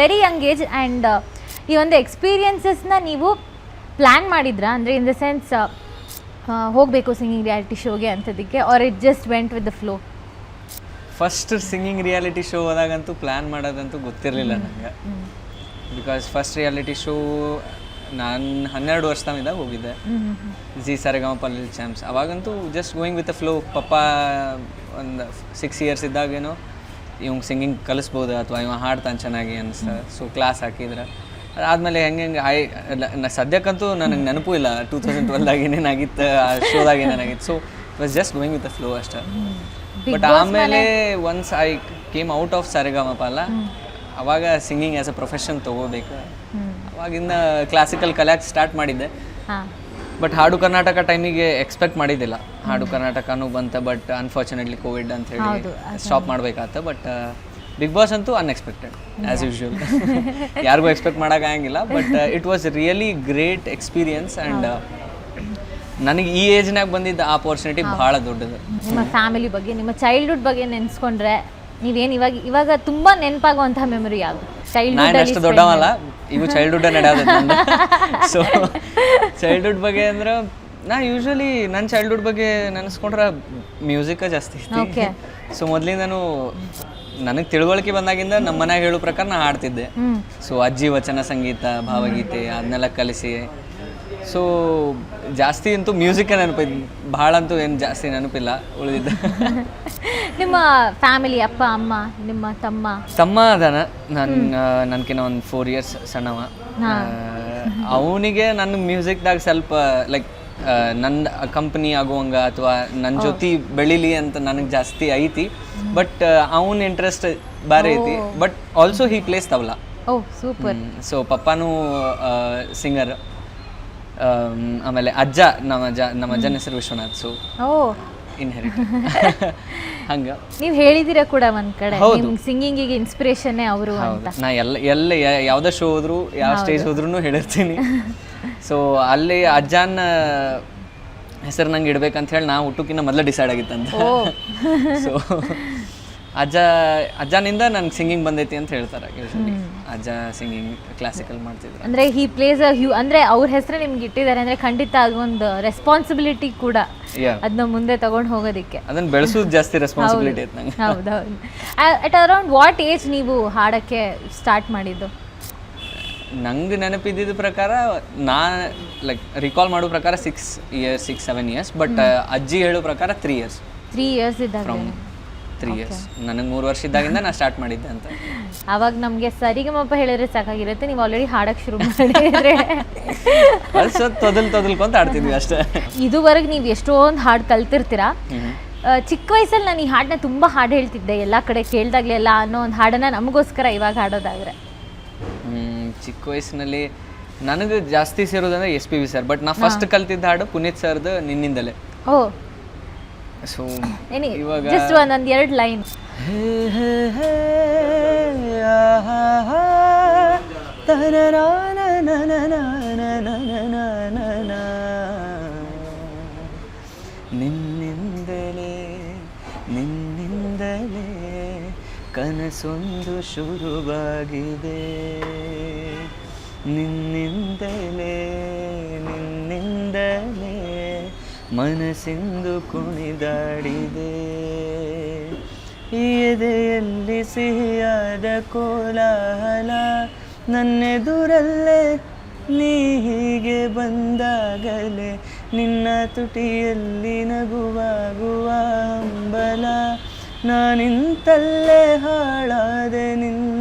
Very young age and ಈ ಒಂದು ಎಕ್ಸ್ಪೀರಿಯನ್ಸಸ್ನ ನೀವು ಪ್ಲ್ಯಾನ್ ಮಾಡಿದ್ರಾ? ಅಂದರೆ ಇನ್ ದ ಸೆನ್ಸ್ ಹೋಗಬೇಕು ಸಿಂಗಿಂಗ್ ರಿಯಾಲಿಟಿ ಶೋಗೆ ಅಂತದಕ್ಕೆ or it just went with the flow first singing reality show ಹೋದಾಗಂತೂ plan ಮಾಡೋದಂತೂ ಗೊತ್ತಿರಲಿಲ್ಲ ನನಗೆ ಬಿಕಾಸ್ ಫಸ್ಟ್ ರಿಯಾಲಿಟಿ ಶೋ ನಾನು ಹನ್ನೆರಡು ವರ್ಷ ತಮ್ಮಿದ್ದಾಗ ಹೋಗಿದ್ದೆ ಜಿ ಸರಗಮ ಪಲ್ಲಿ ಚಾಂಪ್ಸ್ ಅವಾಗಂತೂ ಜಸ್ಟ್ ಗೋಯಿಂಗ್ ವಿತ್ ಫ್ಲೋ ಪಪ್ಪ ಒಂದು ಸಿಕ್ಸ್ ಇಯರ್ಸ್ ಇದ್ದಾಗೇನೋ ಇವಂಗೆ ಸಿಂಗಿಂಗ್ ಕಲಿಸ್ಬೋದು ಅಥವಾ ಇವ ಹಾಡ್ತಾನೆ ಚೆನ್ನಾಗಿ ಅನ್ಸ್ತ ಸೊ ಕ್ಲಾಸ್ ಹಾಕಿದ್ರೆ. ಅದಾದಮೇಲೆ ಹೆಂಗೆ ಹೆಂಗೆ ಹೈ ಸದ್ಯಕ್ಕಂತೂ ನನಗೆ ನೆನಪು ಇಲ್ಲ. ಟೂ ತೌಸಂಡ್ ಟ್ವೆಲ್ದಾಗ ಏನೇನಾಗಿತ್ತು ಆ ಶೋದಾಗ ಏನೇನಾಗಿತ್ತು so was just going with the flow ಅಷ್ಟೇ. ಬಟ್ ಆಮೇಲೆ once I came out of Saregamapa ಅಲ್ಲ ಅವಾಗ ಸಿಂಗಿಂಗ್ ಆ್ಯಸ್ ಅ ಪ್ರೊಫೆಷನ್ ತೊಗೋಬೇಕು. ಅವಾಗಿಂದ ಕ್ಲಾಸಿಕಲ್ ಕಲಿಯಕ್ಕೆ ಸ್ಟಾರ್ಟ್ ಮಾಡಿದ್ದೆ. ಬಟ್ ಹಾಡು ಕರ್ನಾಟಕ ಟೈಮಿಗೆ ಎಕ್ಸ್ಪೆಕ್ಟ್ ಮಾಡಿದ್ದಿಲ್ಲ. ಹಾಡು ಕರ್ನಾಟಕನು ಬಂತ ಬಟ್ ಅನ್ಫಾರ್ಚುನೇಟ್ಲಿ ಕೋವಿಡ್ ಅಂತ ಹೇಳಿ ಸ್ಟಾಪ್ ಮಾಡ್ಬೇಕಾತ ಬಟ್ ಬಿಗ್ ಬಾಸ್ ಅಂತೂ ಅನ್ಎಕ್ಸ್ಪೆಕ್ಟೆಡ್ ಆ್ಯಸ್ ಯೂಶುವಲ್ ಯಾರಿಗೂ expect ಮಾಡೋಕ್ಕಾಗಂಗಿಲ್ಲ but it was really great experience and ನನಗೆ ಈ ಏಜ್ನಾಗ ಬಂದಿದ್ದ ಆಪರ್ಚುನಿಟಿ ಭಾಳ ದೊಡ್ಡದು. ನಿಮ್ಮ ಫ್ಯಾಮಿಲಿ ಬಗ್ಗೆ ನಿಮ್ಮ ಚೈಲ್ಡ್ಹುಡ್ ಬಗ್ಗೆ ನೆನೆಸ್ಕೊಂಡ್ರೆ ನೀವೇನು ಇವಾಗ ಇವಾಗ ತುಂಬ ನೆನಪಾಗುವಂತಹ ಮೆಮೊರಿ ಯಾವುದು? ಚೈಲ್ಡ್ಹುಡ್ ಅಷ್ಟು ದೊಡ್ಡವಲ್ಲ ಇವು ಚೈಲ್ಡ್ಹುಡ್ ನಡೆಯೋದು ಸೊ ಚೈಲ್ಡ್ಹುಡ್ ಬಗ್ಗೆ ಅಂದ್ರೆ ನಾ ಯೂಶ್ವಲಿ ನನ್ನ ಚೈಲ್ಡ್ಹುಡ್ ಬಗ್ಗೆ ನೆನೆಸ್ಕೊಂಡ್ರೆ ಮ್ಯೂಸಿಕ ಜಾಸ್ತಿ ಸೊ ಸೊ ನಾನು ನನಗೆ ತಿಳುವಳಿಕೆ ಬಂದಾಗಿಂದ ನಮ್ಮ ಮನ್ಯಾಗ ಹೇಳೋ ಪ್ರಕಾರ ನಾ ಹಾಡ್ತಿದ್ದೆ. ಸೊ ಅಜ್ಜಿ ವಚನ ಸಂಗೀತ ಭಾವಗೀತೆ ಅದನ್ನೆಲ್ಲ ಕಲಿಸಿ. ಸೊ ಜಾಸ್ತಿ ಅಂತೂ ಮ್ಯೂಸಿಕ್ ನೆನಪಿದ್ ಭಾಳ ಅಂತೂ ಏನು ಜಾಸ್ತಿ ನೆನಪಿಲ್ಲ ಉಳಿದಿದ್ದ. ನಿಮ್ಮ ಫ್ಯಾಮಿಲಿ ಅಪ್ಪ ಅಮ್ಮ ನಿಮ್ಮ ತಮ್ಮ? ತಮ್ಮ ಅದಾನ. ನನ್ನ ನನ್ಕಿನ್ನ ಒಂದು ಫೋರ್ ಇಯರ್ಸ್ ಸಣ್ಣವ. ಅವನಿಗೆ ನನ್ನ ಮ್ಯೂಸಿಕ್ದಾಗ ಸ್ವಲ್ಪ ಲೈಕ್ ನನ್ನ ಕಂಪ್ನಿ ಆಗುವಂಗ ಅಥವಾ ನನ್ನ ಜೊತೆ ಬೆಳಿಲಿ ಅಂತ ನನಗೆ ಜಾಸ್ತಿ ಐತಿ. ಬಟ್ ಅವನ ಇಂಟ್ರೆಸ್ಟ್ ಬಾರಿ ಐತಿ. But also he plays tabla oh super so ಪಪ್ಪಾನು singer ಆಮೇಲೆ ಅಜ್ಜ ನಮ್ಮ ಅಜ್ಜ ನಮ್ಮ ಅಜ್ಜನ ಹೆಸರು ವಿಶ್ವನಾಥ್. ಸೊ ಓ ಇನ್ಹೆರಿಟ್ ಹಂಗೆ. ನೀವು ಹೇಳಿದಿರ ಕೂಡ ಒಂದ್ ಕಡೆ. ನಿಮ್ಗೆ ಸಿಂಗಿಂಗಿಗೆ ಇನ್ಸ್ಪಿರೇಷನ್ನೇ ಅವರು ಅಂತ. ನಾ ಎಲ್ಲ ಎಲ್ಲ ಯಾವ್ದೇ ಶೋ ಹೋದ್ರು ಯಾವ ಸ್ಟೇಜ್ ಹೋದ್ರೂ ಹೇಳಿರ್ತೀನಿ. ಸೊ ಅಲ್ಲಿ ಅಜ್ಜನ ಹೆಸರು ನಂಗೆ ಇಡ್ಬೇಕಂತ ಹೇಳಿ ನಾ ಹುಟ್ಟುಕಿನ್ನ ಮೊದಲೇ ಡಿಸೈಡ್ ಆಗಿತ್ತಂತ. ಸೊ ಅಜ್ಜ ಅಜ್ಜನಿಂದ ನನ್ಗೆ ಸಿಂಗಿಂಗ್ ಬಂದೈತಿ ಅಂತ ಹೇಳ್ತಾರೆ ಯೂಶಲಿ ಅಜ್ಜ ಸಿಂಗಿಂಗ್ ಕ್ಲಾಸಿಕಲ್ ಮಾಡ್ತಿದ್ರು. ಅಂದ್ರೆ ಹಿ ಪ್ಲೇಸ್ ಅ ಹ್ಯೂ ಅಂದ್ರೆ ಅವ್ರ ಹೆಸರು ನಿಮ್ಗೆ ಇಟ್ಟಿದ್ದಾರೆ ಅಂದ್ರೆ ಖಂಡಿತ ಅದೊಂದು ರೆಸ್ಪಾನ್ಸಿಬಿಲಿಟಿ ಕೂಡ ಅದನ್ನ ಮುಂದೆ ತಗೊಂಡು ಹೋಗೋದಕ್ಕೆ. ಅದನ್ನ ಬೆಳೆಸೋದು ಜಾಸ್ತಿ ರೆಸ್ಪಾನ್ಸಿಬಿಲಿಟಿ ಐತೆ ನಂಗೆ. ಹೌದೌದು ಅಟ್ ಅರೌಂಡ್ ವಾಟ್ ಏಜ್ ನೀವು ಹಾಡಕ್ಕೆ ಸ್ಟಾರ್ಟ್ ಮಾಡಿದ್ದು? ನಂಗೆ ನೆನಪಿದ್ದಿದ್ದ ಪ್ರಕಾರ ನಾ ಲೈಕ್ ರಿಕಾಲ್ ಮಾಡೋ ಪ್ರಕಾರ six years six seven years but ಅಜ್ಜಿ ಹೇಳೋ ಪ್ರಕಾರ ತ್ರೀ ಇಯರ್ಸ್ ತ್ರೀ ಇಯರ್ಸ್ ಇದ್ದಾಗ. ತ್ರೀ ಇಯರ್ಸ್ ನನಗೆ ಮೂರು ವರ್ಷ ಇದ್ದಾಗಿಂದ ನಾನು ಸ್ಟಾರ್ಟ್ ಮಾಡಿದ್ದೆ ಅಂತ. ಅವಾಗ ನಮಗೆ ಸರಿಗಮಪ್ಪ ಹೇಳಿದ್ರೆ ಸಾಕಾಗಿರುತ್ತೆ ನೀವು ಆಲ್ರೆಡಿ ಹಾಡಕ್ಕೆ ಶುರು ಮಾಡಿದ್ರೆ. ತೊದಲ್ ತೊದಲ್ಕೊಂತ ಆಡ್ತಿದ್ವಿ ಅಷ್ಟೇ. ಇದುವರೆಗೆ ನೀವು ಎಷ್ಟೊಂದು ಹಾಡು ಕಲ್ತಿರ್ತೀರಾ? ಚಿಕ್ಕ ವಯಸ್ಸಲ್ಲಿ ನಾನು ಈ ಹಾಡನ್ನ ತುಂಬ ಹಾಡು ಹೇಳ್ತಿದ್ದೆ ಎಲ್ಲ ಕಡೆ ಕೇಳ್ದಾಗ್ಲೆಲ್ಲ ಅನ್ನೋ ಒಂದು ಹಾಡನ್ನ ನಮಗೋಸ್ಕರ ಇವಾಗ ಹಾಡೋದಾದ್ರೆ. ಚಿಕ್ಕ ವಯಸ್ಸಿನಲ್ಲಿ ನನಗೆ ಜಾಸ್ತಿ ಸೇರೋದಂದ್ರೆ S P V sir but ನಾ ಫಸ್ಟ್ ಕಲ್ತಿದ್ದ ಹಾಡು ಪುನೀತ್ ಸರ್ದು ನಿನ್ನಿಂದಲೇ. ಓ. ಸೊ ಎನಿ ಇವಾಗ ಜಸ್ಟ್ ಒಂದೊಂದು ಎರಡು ಲೈನ್ ನಿನ್ನಿಂದಲೇ ನಿನ್ನಿಂದಲೇ ಕನಸೊಂದು ಶುರುವಾಗಿದೆ ನಿನ್ನಿಂದಲೇ ನಿನ್ನಿಂದಲೇ ಮನಸ್ಸಿಂದು ಕುಣಿದಾಡಿದೆ. ಎದೆಯಲ್ಲಿ ಸಿಹಿಯಾದ ಕೋಲಾಹಲ ನನ್ನೆದುರಲ್ಲೇ ನೀ ಹೀಗೆ ಬಂದಾಗಲೇ ನಿನ್ನ ತುಟಿಯಲ್ಲಿ ನಗುವಾಗುವ ಹಂಬಲ ನಾನಿಂತಲ್ಲೇ ಹಾಳಾದೆ ನಿನ್ನ